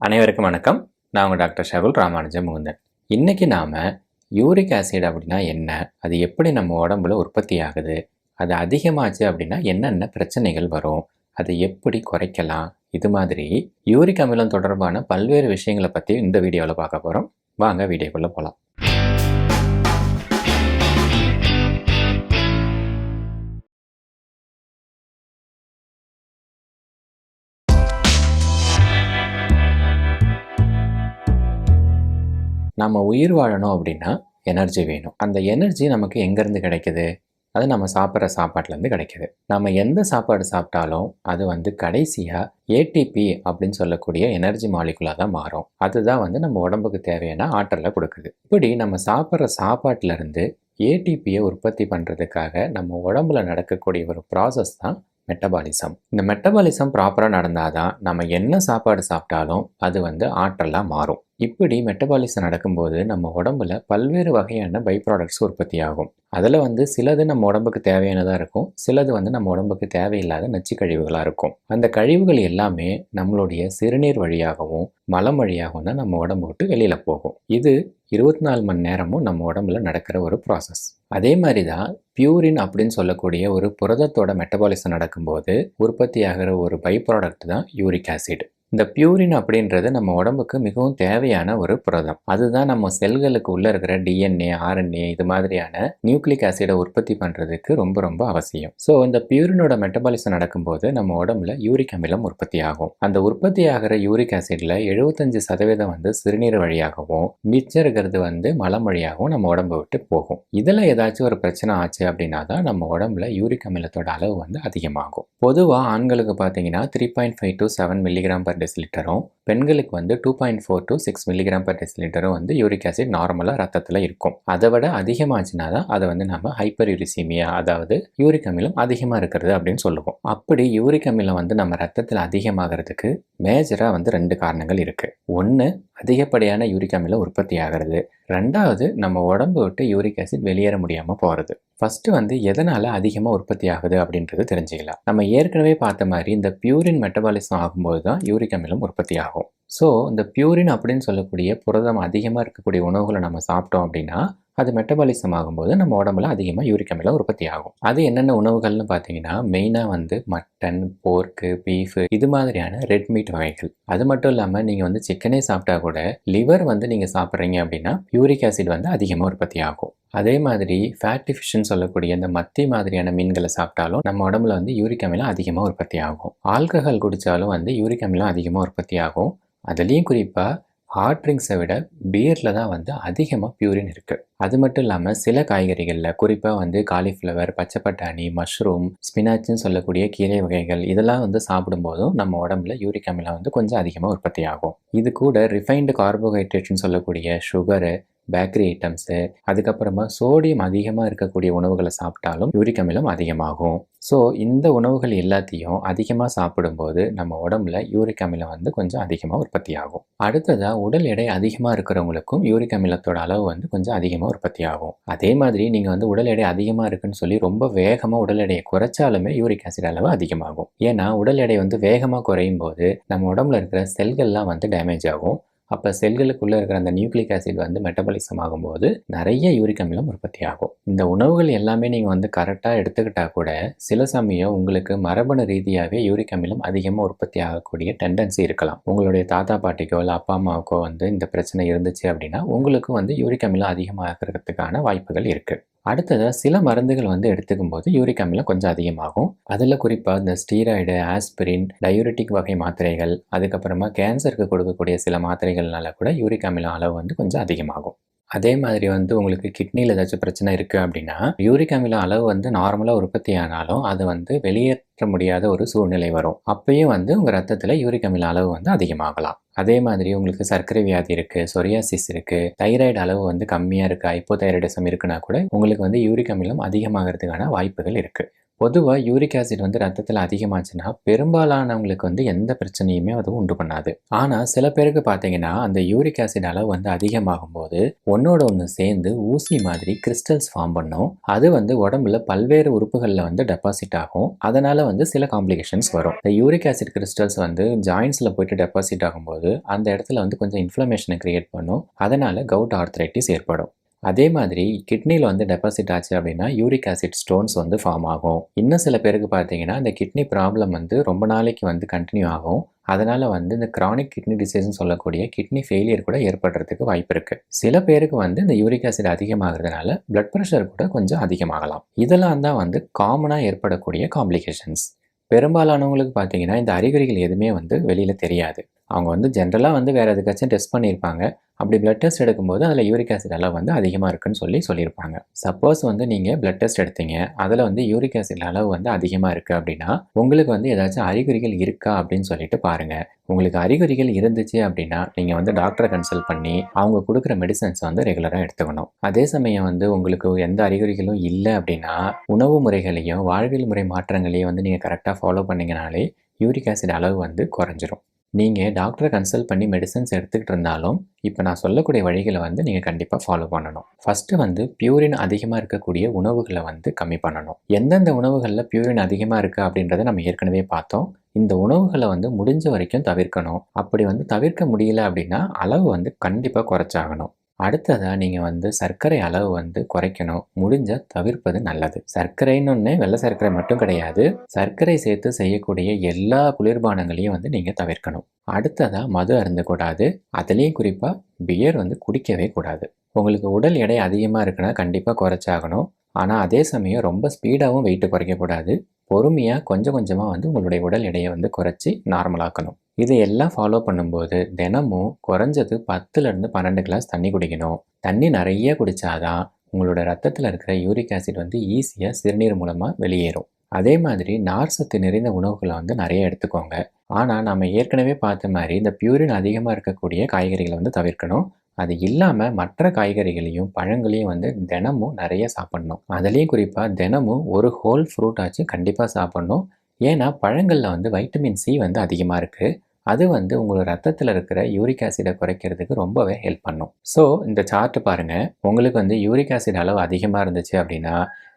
அனைவருக்கும் வணக்கம். நான் உங்கள் டாக்டர் ஷகுல் ராமானுஜம் முகுந்தன். இன்றைக்கி நாம் யூரிக் ஆசிட் அப்படின்னா என்ன? அது எப்படி நம்ம உடம்புல உற்பத்தி ஆகுது? அது அதிகமாச்சு அப்படின்னா என்னென்ன பிரச்சனைகள் வரும்? அதை எப்படி குறைக்கலாம்? இது மாதிரி யூரிக் அமிலம் தொடர்பான பல்வேறு விஷயங்களை பற்றி இந்த வீடியோவில் பார்க்க போகிறோம் வாங்க வீடியோக்குள்ளே போகலாம் நம்ம உயிர் வாழணும் அப்படின்னா எனர்ஜி வேணும். அந்த எனர்ஜி நமக்கு எங்கேருந்து கிடைக்குது? அது நம்ம சாப்பிட்ற சாப்பாட்டிலேருந்து கிடைக்கிது. நம்ம எந்த சாப்பாடு சாப்பிட்டாலும் அது வந்து கடைசியாக ஏடிபி அப்படின்னு சொல்லக்கூடிய எனர்ஜி மாலிகுலாக தான் மாறும். அதுதான் வந்து நம்ம உடம்புக்கு தேவையான ஆற்றலை கொடுக்குது. இப்படி நம்ம சாப்பிட்ற சாப்பாட்டிலேருந்து ஏடிபியை உற்பத்தி பண்ணுறதுக்காக நம்ம உடம்புல நடக்கக்கூடிய ஒரு ப்ராசஸ் தான் மெட்டபாலிசம் இந்த மெட்டபாலிசம் ப்ராப்பராக நடந்தால் தான் நம்ம என்ன சாப்பாடு சாப்பிட்டாலும் அது வந்து ஆற்றலாக மாறும். இப்படி மெட்டபாலிசம் நடக்கும்போது நம்ம உடம்புல பல்வேறு வகையான பை ப்ராடக்ட்ஸ் உற்பத்தி ஆகும் அதில் வந்து சிலது நம்ம உடம்புக்கு தேவையானதாக இருக்கும் சிலது வந்து நம்ம உடம்புக்கு தேவையில்லாத நச்சு கழிவுகளாக இருக்கும். அந்த கழிவுகள் எல்லாமே நம்மளுடைய சிறுநீர் வழியாகவும் மலம் வழியாகவும் தான் நம்ம உடம்பு விட்டு வெளியில் போகும். இது இருபத்தி நாலு மணி நேரமும் நம்ம உடம்புல நடக்கிற ஒரு ப்ராசஸ் அதே மாதிரி தான் பியூரின் அப்படின்னு சொல்லக்கூடிய ஒரு புரதத்தோட மெட்டபாலிசம் நடக்கும்போது உற்பத்தி ஆகிற ஒரு பை ப்ராடக்ட் தான் யூரிக் ஆசிட். இந்த பியூரின் அப்படின்றது நம்ம உடம்புக்கு மிகவும் தேவையான ஒரு புரதம். அதுதான் நம்ம செல்களுக்கு உள்ளே இருக்கிற டிஎன்ஏ ஆர்என்ஏ இது மாதிரியான நியூக்ளிக் ஆசிடை உற்பத்தி பண்ணுறதுக்கு ரொம்ப ரொம்ப அவசியம். ஸோ இந்த பியூரினோட மெட்டபாலிசம் நடக்கும்போது நம்ம உடம்புல யூரிக் அமிலம் உற்பத்தி ஆகும். அந்த உற்பத்தி ஆகிற யூரிக் ஆசிடில் எழுபத்தஞ்சு சதவீதம் வந்து சிறுநீர் வழியாகவும் மிச்சம் இருக்கிறது வந்து மலம் வழியாகவும் நம்ம உடம்பை விட்டு போகும். இதில் ஏதாச்சும் ஒரு பிரச்சனை ஆச்சு அப்படின்னா தான் நம்ம உடம்புல யூரிக் அமிலத்தோட அளவு வந்து அதிகமாகும். பொதுவாக ஆண்களுக்கு பார்த்தீங்கன்னா three point five to seven milligram per டெசிலிட்டரும் பெண்களுக்கு வந்து two point four to six milligram per டெசிலிட்டரும் வந்து யூரிக் ஆசிட் நார்மலாக ரத்தத்தில் இருக்கும். அதை விட அதிகமாச்சுனா தான் அதை வந்து நம்ம ஹைப்பர் யூரிசீமியா அதாவது யூரிக் அமிலம் அதிகமாக இருக்கிறது அப்படின்னு சொல்லுவோம். அப்படி யூரிக் அமிலம் வந்து நம்ம ரத்தத்தில் அதிகமாகிறதுக்கு மேஜராக வந்து ரெண்டு காரணங்கள் இருக்குது ஒன்று அதிகப்படியான யூரிக் அமிலம் உற்பத்தி ஆகிறது. ரெண்டாவது நம்ம உடம்பு விட்டு யூரிக் ஆசிட் வெளியேற முடியாமல் போகிறது ஃபஸ்ட்டு வந்து எதனால் அதிகமாக உற்பத்தி ஆகுது அப்படின்றது தெரிஞ்சுக்கலாம். நம்ம ஏற்கனவே பார்த்த மாதிரி இந்த பியூரின் மெட்டபாலிசம் ஆகும்போது தான் யூரிக் அமிலம் உற்பத்தி ஆகும். ஸோ இந்த பியூரின் அப்படின்னு சொல்லக்கூடிய புரதம் அதிகமாக இருக்கக்கூடிய உணவுகளை நம்ம சாப்பிட்டோம் அப்படின்னா அது மெட்டபாலிசம் ஆகும்போது நம்ம உடம்புல அதிகமாக யூரிக் அமிலம் உற்பத்தி ஆகும் அது என்னென்ன உணவுகள்னு பார்த்தீங்கன்னா மெயினாக வந்து மட்டன் போர்க்கு பீஃபு இது மாதிரியான ரெட் மீட் வகைகள். அது மட்டும் இல்லாமல் நீங்கள் வந்து சிக்கனே சாப்பிட்டா கூட லிவர் வந்து நீங்கள் சாப்பிட்றீங்க அப்படின்னா யூரிக் ஆசிட் வந்து அதிகமாக உற்பத்தி ஆகும் அதே மாதிரி ஃபேட்டி ஃபிஷ்னு சொல்லக்கூடிய இந்த மத்தி மாதிரியான மீன்களை சாப்பிட்டாலும் நம்ம உடம்புல வந்து யூரிக் அமிலம் அதிகமாக உற்பத்தி ஆகும் ஆல்கஹால் குடித்தாலும் வந்து யூரிக் அமிலம் அதிகமாக உற்பத்தி ஆகும் அதுலேயும் குறிப்பாக ஹாட் ட்ரிங்க்ஸை விட பியரில் தான் வந்து அதிகமாக பியூரின் இருக்குது அது மட்டும் இல்லாமல் சில காய்கறிகளில் குறிப்பாக வந்து காலிஃப்ளவர் பச்சை பட்டாணி மஷ்ரூம் ஸ்பினாச்சுன்னு சொல்லக்கூடிய கீரை வகைகள் இதெல்லாம் வந்து சாப்பிடும்போதும் நம்ம உடம்புல யூரிக் அமிலம் வந்து கொஞ்சம் அதிகமாக உற்பத்தி ஆகும் இது கூட ரிஃபைன்டு கார்போஹைட்ரேட்னு சொல்லக்கூடிய சுகரு பேக்கரி ஐட்டம்ஸு அதுக்கப்புறமா சோடியம் அதிகமாக இருக்கக்கூடிய உணவுகளை சாப்பிட்டாலும் யூரிக் அமிலம் அதிகமாகும். ஸோ இந்த உணவுகள் எல்லாத்தையும் அதிகமாக சாப்பிடும்போது நம்ம உடம்புல யூரிக் அமிலம் வந்து கொஞ்சம் அதிகமாக உற்பத்தி ஆகும் அடுத்ததாக உடல் எடை அதிகமாக இருக்கிறவங்களுக்கும் யூரிக் அமிலத்தோட அளவு வந்து கொஞ்சம் அதிகமாக உற்பத்தி ஆகும் அதே மாதிரி நீங்கள் வந்து உடல் எடை அதிகமாக இருக்குன்னு சொல்லி ரொம்ப வேகமாக உடல் எடையை குறைச்சாலுமே யூரிக் ஆசிட் அளவு அதிகமாகும். ஏன்னா உடல் எடை வந்து வேகமாக குறையும் போது நம்ம உடம்புல இருக்கிற செல்கள்லாம் வந்து டேமேஜ் ஆகும். அப்போ செல்களுக்குள்ளே இருக்கிற அந்த நியூக்ளிக் ஆசிட் வந்து மெட்டபாலிசம் ஆகும்போது நிறைய யூரிக் அமிலம் உற்பத்தி ஆகும். இந்த உணவுகள் எல்லாமே நீங்கள் வந்து கரெக்டாக எடுத்துக்கிட்டால் கூட சில சமயம் உங்களுக்கு மரபணு ரீதியாகவே யூரிக் அமிலம் அதிகமாக உற்பத்தி ஆகக்கூடிய டெண்டன்சி இருக்கலாம். உங்களுடைய தாத்தா பாட்டிக்கோ இல்லை அப்பா அம்மாவுக்கோ வந்து இந்த பிரச்சனை இருந்துச்சு அப்படின்னா உங்களுக்கும் வந்து யூரிக் அமிலம் அதிகமாக இருக்கிறதுக்கான வாய்ப்புகள் இருக்குது அடுத்ததாக சில மருந்துகள் வந்து எடுத்துக்கும் போது யூரிக் அமிலம் கொஞ்சம் அதிகமாகும். அதில் குறிப்பாக இந்த ஸ்டீராய்டு ஆஸ்பிரின் டயூரிட்டிக் வகை மாத்திரைகள் அதுக்கப்புறமா கேன்சருக்கு கொடுக்கக்கூடிய சில மாத்திரைகள்னால கூட யூரிக் அமிலம் அளவு வந்து கொஞ்சம் அதிகமாகும். அதே மாதிரி வந்து உங்களுக்கு கிட்னியில் ஏதாச்சும் பிரச்சனை இருக்குது அப்படின்னா யூரிக் அமிலம் அளவு வந்து நார்மலாக உற்பத்தி ஆனாலும் அது வந்து வெளியேற்ற முடியாத ஒரு சூழ்நிலை வரும். அப்பயும் வந்து உங்கள் ரத்தத்தில் யூரிக் அமில அளவு வந்து அதிகமாகலாம். அதே மாதிரி உங்களுக்கு சர்க்கரை வியாதி இருக்குது சொரியாசிஸ் இருக்குது தைராய்டு அளவு வந்து கம்மியாக இருக்குது ஹைப்போதைராய்டிசம் இருக்குன்னா கூட உங்களுக்கு வந்து யூரிக் அமிலம் அதிகமாகிறதுக்கான வாய்ப்புகள் இருக்குது பொதுவாக யூரிக் ஆசிட் வந்து ரத்தத்தில் அதிகமாச்சுன்னா பெரும்பாலானவங்களுக்கு வந்து எந்த பிரச்சனையுமே அது உண்டு பண்ணாது. ஆனால் சில பேருக்கு பார்த்தீங்கன்னா அந்த யூரிக் ஆசிட் அளவு வந்து அதிகமாகும் போது ஒன்னோட ஒன்று சேர்ந்து ஊசி மாதிரி கிறிஸ்டல்ஸ் ஃபார்ம் பண்ணும். அது வந்து உடம்புல பல்வேறு உறுப்புகளில் வந்து டெபாசிட் ஆகும். அதனால் வந்து சில காம்ப்ளிகேஷன்ஸ் வரும். இந்த யூரிக் ஆசிட் கிறிஸ்டல்ஸ் வந்து ஜாயின்ஸில் போயிட்டு டெபாசிட் ஆகும்போது அந்த இடத்துல வந்து கொஞ்சம் இன்ஃப்ளமேஷனை கிரியேட் பண்ணும். அதனால் கவுட் ஆர்த்ரைட்டிஸ் ஏற்படும். அதே மாதிரி கிட்னியில் வந்து டெபாசிட் ஆச்சு அப்படின்னா யூரிக் ஆசிட் ஸ்டோன்ஸ் வந்து ஃபார்ம் ஆகும். இன்னும் சில பேருக்கு பார்த்தீங்கன்னா இந்த கிட்னி ப்ராப்ளம் வந்து ரொம்ப நாளைக்கு வந்து கண்டினியூ ஆகும். அதனால் வந்து இந்த கிரானிக் கிட்னி டிசீஸ்னு சொல்லக்கூடிய கிட்னி ஃபெயிலியர் கூட ஏற்படுறதுக்கு வாய்ப்பு இருக்குது சில பேருக்கு வந்து இந்த யூரிக் ஆசிட் அதிகமாகிறதுனால பிளட் ப்ரெஷர் கூட கொஞ்சம் அதிகமாகலாம். இதெல்லாம் தான் வந்து காமனாக ஏற்படக்கூடிய காம்ப்ளிகேஷன்ஸ் பெரும்பாலானவங்களுக்கு பார்த்தீங்கன்னா இந்த அறிகுறிகள் எதுவுமே வந்து வெளியில் தெரியாது. அவங்க வந்து ஜென்ரலாக வந்து வேறு எதுக்காச்சும் டெஸ்ட் பண்ணியிருப்பாங்க. அப்படி பிளட் டெஸ்ட் எடுக்கும்போது அதில் யூரிக் ஆசிட் அளவு வந்து அதிகமாக இருக்குன்னு சொல்லி சொல்லியிருப்பாங்க. சப்போஸ் வந்து நீங்கள் பிளட் டெஸ்ட் எடுத்தீங்க. அதில் வந்து யூரிக் ஆசிட் அளவு வந்து அதிகமாக இருக்குது அப்படின்னா உங்களுக்கு வந்து ஏதாச்சும் அறிகுறிகள் இருக்கா அப்படின்னு சொல்லிட்டு பாருங்கள் உங்களுக்கு அறிகுறிகள் இருந்துச்சு அப்படின்னா நீங்கள் வந்து டாக்டரை கன்சல்ட் பண்ணி அவங்க கொடுக்குற மெடிசன்ஸ் வந்து ரெகுலராக எடுத்துக்கணும். அதே சமயம் வந்து உங்களுக்கு எந்த அறிகுறிகளும் இல்லை அப்படின்னா உணவு முறைகளையும் வாழ்வியல் முறை மாற்றங்களையும் வந்து நீங்கள் கரெக்டாக ஃபாலோ பண்ணிங்கனாலே யூரிக் ஆசிட் அளவு வந்து குறைஞ்சிரும். நீங்கள் டாக்டரை கன்சல்ட் பண்ணி மெடிசன்ஸ் எடுத்துக்கிட்டு இருந்தாலும் இப்போ நான் சொல்லக்கூடிய வழிகளை வந்து நீங்கள் கண்டிப்பாக ஃபாலோ பண்ணணும். ஃபஸ்ட்டு வந்து பியூரின் அதிகமாக இருக்கக்கூடிய உணவுகளை வந்து கம்மி பண்ணணும். எந்தெந்த உணவுகளில் பியூரின் அதிகமாக இருக்குது அப்படின்றத நம்ம ஏற்கனவே பார்த்தோம். இந்த உணவுகளை வந்து முடிஞ்ச வரைக்கும் தவிர்க்கணும். அப்படி வந்து தவிர்க்க முடியல அப்படின்னா அளவு வந்து கண்டிப்பாக குறைச்சாகணும். அடுத்ததாக நீங்கள் வந்து சர்க்கரை அளவு வந்து குறைக்கணும். முடிஞ்சால் தவிர்ப்பது நல்லது. சர்க்கரைன்னு ஒன்று வெள்ளை சர்க்கரை மட்டும் கிடையாது. சர்க்கரை சேர்த்து செய்யக்கூடிய எல்லா குளிர்பானங்களையும் வந்து நீங்கள் தவிர்க்கணும். அடுத்ததாக மது அருந்தக்கூடாது. அதுலேயும் குறிப்பாக பியர் வந்து குடிக்கவே கூடாது. உங்களுக்கு உடல் எடை அதிகமாக இருக்குன்னா கண்டிப்பாக குறைச்சாகணும். ஆனால் அதே சமயம் ரொம்ப ஸ்பீடாகவும் வெயிட்டு குறைக்கக்கூடாது. பொறுமையாக கொஞ்சம் கொஞ்சமாக வந்து உங்களுடைய உடல் எடையை வந்து குறைச்சி நார்மலாக்கணும் இதையெல்லாம் ஃபாலோ பண்ணும்போது தினமும் குறைஞ்சது பத்துலேருந்து பன்னெண்டு கிளாஸ் தண்ணி குடிக்கணும். தண்ணி நிறைய குடித்தாதான் உங்களோட ரத்தத்தில் இருக்கிற யூரிக் ஆசிட் வந்து ஈஸியாக சிறுநீர் மூலமாக வெளியேறும். அதே மாதிரி நார் சத்து நிறைந்த உணவுகளை வந்து நிறைய எடுத்துக்கோங்க. ஆனால் நம்ம ஏற்கனவே பார்த்த மாதிரி இந்த பியூரின் அதிகமாக இருக்கக்கூடிய காய்கறிகளை வந்து தவிர்க்கணும். அது இல்லாமல் மற்ற காய்கறிகளையும் பழங்களையும் வந்து தினமும் நிறைய சாப்பிட்ணும். அதுலேயும் குறிப்பாக தினமும் ஒரு ஹோல் ஃப்ரூட் ஆச்சு கண்டிப்பாக சாப்பிட்ணும். ஏன்னா பழங்களில் வந்து வைட்டமின் சி வந்து அதிகமாக இருக்குது அது வந்து உங்களோட ரத்தத்தில் இருக்கிற யூரிக் ஆசிடை குறைக்கிறதுக்கு ரொம்பவே ஹெல்ப் பண்ணும். ஸோ இந்த சார்ட்டு பாருங்கள் உங்களுக்கு வந்து யூரிக் ஆசிட் அளவு அதிகமாக இருந்துச்சு அப்படின்னா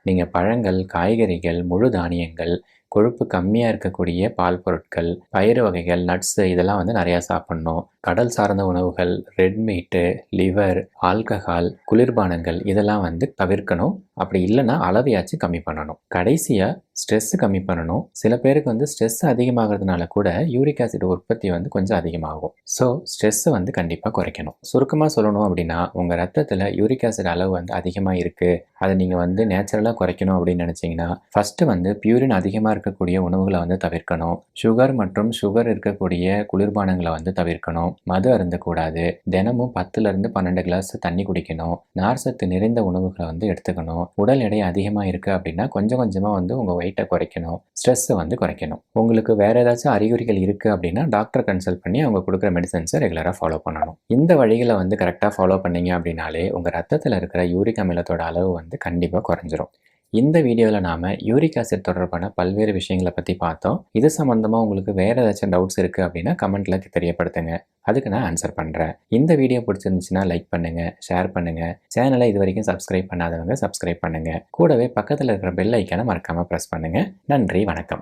நீங்கள் பழங்கள் காய்கறிகள் முழு தானியங்கள் கொழுப்பு கம்மியாக இருக்கக்கூடிய பால் பொருட்கள் பயிறு வகைகள் நட்ஸு இதெல்லாம் வந்து நிறையா சாப்பிட்ணும். கடல் சார்ந்த உணவுகள் ரெட் மீட்டு லிவர் ஆல்கஹால் குளிர்பானங்கள் இதெல்லாம் வந்து தவிர்க்கணும். அப்படி இல்லைன்னா அளவையாச்சும் கம்மி பண்ணணும். கடைசியாக ஸ்ட்ரெஸ்ஸு கம்மி பண்ணணும். சில பேருக்கு வந்து ஸ்ட்ரெஸ் அதிகமாகிறதுனால கூட யூரிக் ஆசிட் உற்பத்தி வந்து கொஞ்சம் அதிகமாகும். ஸோ ஸ்ட்ரெஸ்ஸை வந்து கண்டிப்பாக குறைக்கணும். சுருக்கமாக சொல்லணும் அப்படின்னா உங்கள் ரத்தத்தில் யூரிக் ஆசிட் அளவு வந்து அதிகமாக இருக்குது அதை நீங்கள் வந்து நேச்சுரலாக குறைக்கணும் அப்படின்னு நினச்சிங்கன்னா ஃபஸ்ட்டு வந்து பியூரின் அதிகமாக இருக்கக்கூடிய உணவுகளை வந்து தவிர்க்கணும். சுகர் மற்றும் சுகர் இருக்கக்கூடிய குளிர்பானங்களை வந்து தவிர்க்கணும். மது அருந்தக்கூடாது. தினமும் பத்துலேருந்து பன்னெண்டு கிளாஸ் தண்ணி குடிக்கணும். நார் சத்து நிறைந்த உணவுகளை வந்து எடுத்துக்கணும். உடல் எடை அதிகமாக இருக்குது அப்படின்னா கொஞ்சம் கொஞ்சமாக வந்து உங்கள் வெயிட்டை குறைக்கணும். ஸ்ட்ரெஸ்ஸை வந்து குறைக்கணும். உங்களுக்கு வேறு ஏதாச்சும் அறிகுறிகள் இருக்குது அப்படின்னா டாக்டர் கன்சல்ட் பண்ணி அவங்க கொடுக்குற மெடிசன்ஸை ரெகுலராக ஃபாலோ பண்ணணும். இந்த வழிகளை வந்து கரெக்டாக ஃபாலோ பண்ணீங்க அப்படின்னாலே உங்கள் ரத்தத்தில் இருக்கிற யூரிக் அமிலத்தோட அளவு வந்து கண்டிப்பாக குறைஞ்சிரும். இந்த வீடியோவில் நாம் யூரிக் ஆசிட் தொடர்பான பல்வேறு விஷயங்களை பற்றி பார்த்தோம். இது சம்மந்தமாக உங்களுக்கு வேறு ஏதாச்சும் டவுட்ஸ் இருக்குது அப்படின்னா கமெண்ட்டில் தெரியப்படுத்துங்க. அதுக்கு நான் ஆன்சர் பண்ணுறேன் இந்த வீடியோ பிடிச்சிருந்துச்சுன்னா லைக் பண்ணுங்கள் ஷேர் பண்ணுங்கள் சேனலை இது வரைக்கும் சப்ஸ்கிரைப் பண்ணாதவங்க சப்ஸ்கிரைப் பண்ணுங்கள் கூடவே பக்கத்தில் இருக்கிற பெல் ஐக்கானை மறக்காமல் ப்ரெஸ் பண்ணுங்கள் நன்றி வணக்கம்.